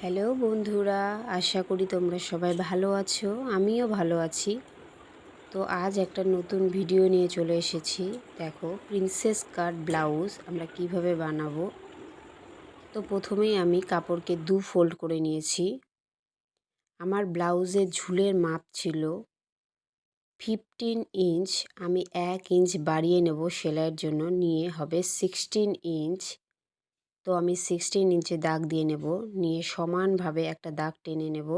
Hello বন্ধুরা, আশা করি তোমরা সবাই ভালো আছো, আমিও ভালো আছি। তো আজ একটা নতুন ভিডিও নিয়ে চলে এসেছি। দেখো প্রিন্সেস কাট ব্লাউজ আমরা কীভাবে বানাবো? তো প্রথমেই আমি কাপড়কে দু ফোল্ড করে নিয়েছি। আমার ব্লাউজের ঝুলের মাপ ছিল ফিফটিন ইঞ্চ আমি এক ইঞ্চ বাড়িয়ে নেব সেলাইয়ের জন্য, নিয়ে হবে সিক্সটিন ইঞ্চ তো আমি সিক্সটিন ইঞ্চে দাগ দিয়ে নেব। নিয়ে সমানভাবে একটা দাগ টেনে নেব।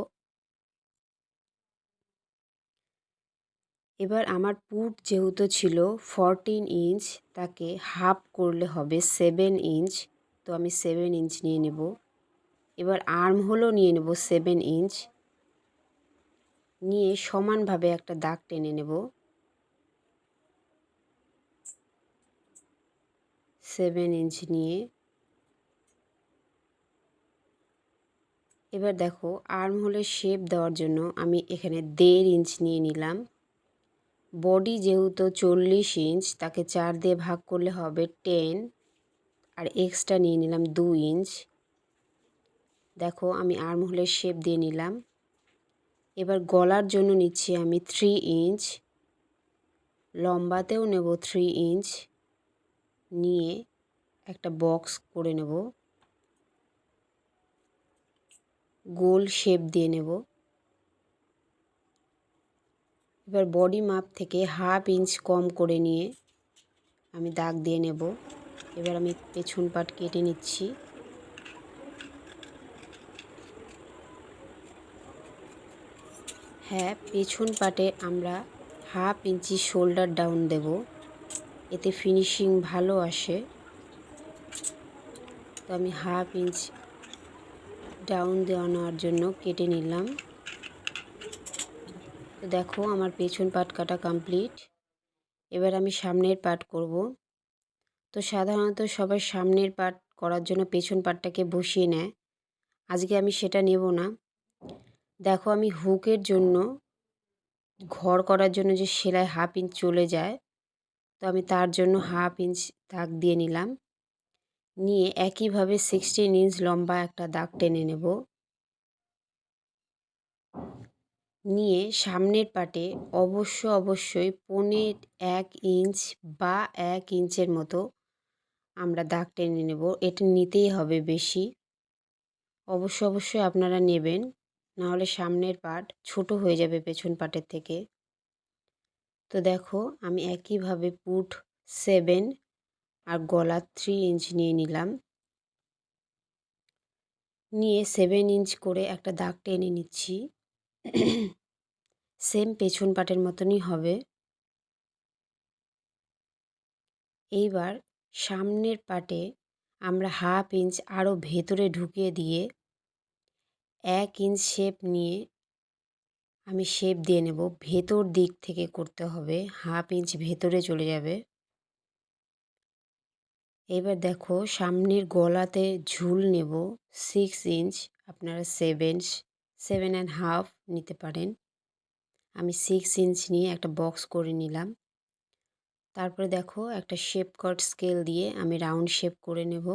এবার আমার পুট যেহেতু ছিল ফরটিন ইঞ্চ তাকে হাফ করলে হবে সেভেন ইঞ্চ তো আমি সেভেন ইঞ্চ নিয়ে নেব। এবার আর্ম হলেও নিয়ে নেব সেভেন ইঞ্চ নিয়ে সমানভাবে একটা দাগ টেনে নেব। সেভেন ইঞ্চ নিয়ে এবার দেখো আর্ম হোলের শেপ দেওয়ার জন্য আমি এখানে দেড় ইঞ্চ নিয়ে নিলাম। বডি যেহেতু চল্লিশ ইঞ্চ তাকে চার দিয়ে ভাগ করলে হবে টেন আর এক্সট্রা নিয়ে নিলাম দু ইঞ্চ দেখো আমি আর্ম হোলের শেপ দিয়ে নিলাম। এবার গলার জন্য নিচ্ছি আমি থ্রি ইঞ্চ লম্বাতেও নেব থ্রি ইঞ্চ নিয়ে একটা বক্স করে নেব। গোল শেপ দিয়ে নেব। এবার বডি মাপ থেকে হাফ ইঞ্চ কম করে নিয়ে আমি দাগ দিয়ে নেব। এবার আমি পেছন পাট কেটে নিচ্ছি। হ্যাঁ পেছন পাটে আমরা হাফ ইঞ্চি শোল্ডার ডাউন দেব। এতে ফিনিশিং ভালো আসে। তো আমি হাফ ইঞ্চ ডাউন দেওয়ানোর জন্য কেটে নিলাম। তো দেখো আমার পেছন পাট কাটা কমপ্লিট এবার আমি সামনের পাট করব। তো সাধারণত সবাই সামনের পাট করার জন্য পেছন পাটটাকে বসিয়ে নেয়। আজকে আমি সেটা নেব না। দেখো আমি হুকের জন্য ঘর করার জন্য যে সেলাই হাফ ইঞ্চ চলে যায়, তো আমি তার জন্য হাফ ইঞ্চ দাগ দিয়ে নিলাম। নিয়ে একইভাবে সিক্সটিন ইঞ্চ লম্বা একটা দাগ টেনে নেব। নিয়ে সামনের পাটে অবশ্য অবশ্যই পনেরো এক ইঞ্চ বা এক ইঞ্চের মতো আমরা দাগ টেনে নেব। এটা নিতেই হবে বেশি। অবশ্য অবশ্যই আপনারা নেবেন, নাহলে সামনের পাট ছোট হয়ে যাবে পেছন পাটের থেকে। তো দেখো, আমি একইভাবে পুট সেভেন আর গলা থ্রি ইঞ্চ নিয়ে নিলাম। নিয়ে সেভেন ইঞ্চ করে একটা দাগ টেনে নিচ্ছি। সেম পেছন পাটের মতনই হবে। এইবার সামনের পাটে আমরা হাফ ইঞ্চ আরও ভেতরে ঢুকিয়ে দিয়ে এক ইঞ্চ শেপ নিয়ে আমি শেপ দিয়ে নেব। ভেতর দিক থেকে করতে হবে। হাফ ইঞ্চ ভেতরে চলে যাবে। এবার দেখো সামনের গলাতে ঝুল নেব সিক্স ইঞ্চ আপনারা সেভেন সেভেন অ্যান্ড হাফ নিতে পারেন। আমি সিক্স ইঞ্চ নিয়ে একটা বক্স করে নিলাম। তারপরে দেখো একটা শেপ কট স্কেল দিয়ে আমি রাউন্ড শেপ করে নেব।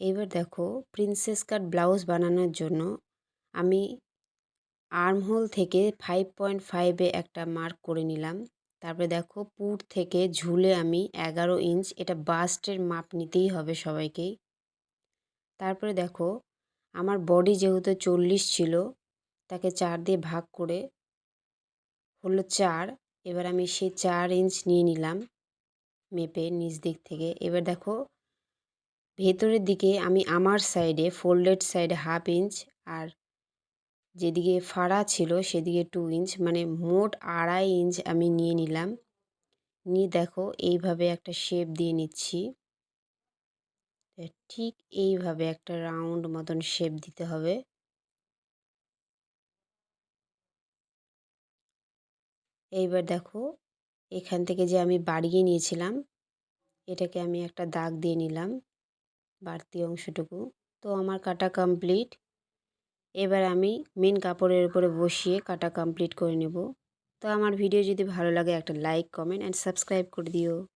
এবার দেখো প্রিন্সেস কাট ব্লাউজ বানানোর জন্য আমি আর্মহোল থেকে ফাইভ পয়েন্ট ফাইভে একটা মার্ক করে নিলাম। তারপরে দেখো পুর থেকে ঝুলে আমি এগারো ইঞ্চ এটা বাস্টের মাপ নিতেই হবে সবাইকেই। তারপরে দেখো আমার বডি যেহেতু চল্লিশ ছিল, তাকে চার দিয়ে ভাগ করে হলো চার, এবার আমি সেই চার ইঞ্চ নিয়ে নিলাম মেপে নিচ দিক থেকে। এবার দেখো ভেতরের দিকে আমি আমার সাইডে ফোল্ডেড সাইডে হাফ ইঞ্চ আর যেদিকে ফাড়া ছিল সেদিকে টু ইঞ্চ মানে মোট আড়াই ইঞ্চ আমি নিয়ে নিলাম। নিয়ে দেখো, এইভাবে একটা শেপ দিয়ে নিচ্ছি। ঠিক এইভাবে একটা রাউন্ড মতন শেপ দিতে হবে। এইবার দেখো, এখান থেকে যে আমি বাড়িয়ে নিয়েছিলাম, এটাকে আমি একটা দাগ দিয়ে নিলাম বাড়তি অংশটুকু। তো আমার কাটা কমপ্লিট এবার আমি মেন কাপড়ের উপরে বসিয়ে কাটা কমপ্লিট করে নেব। তো আমার ভিডিও যদি ভালো লাগে একটা লাইক কমেন্ট অ্যান্ড সাবস্ক্রাইব করে দিও।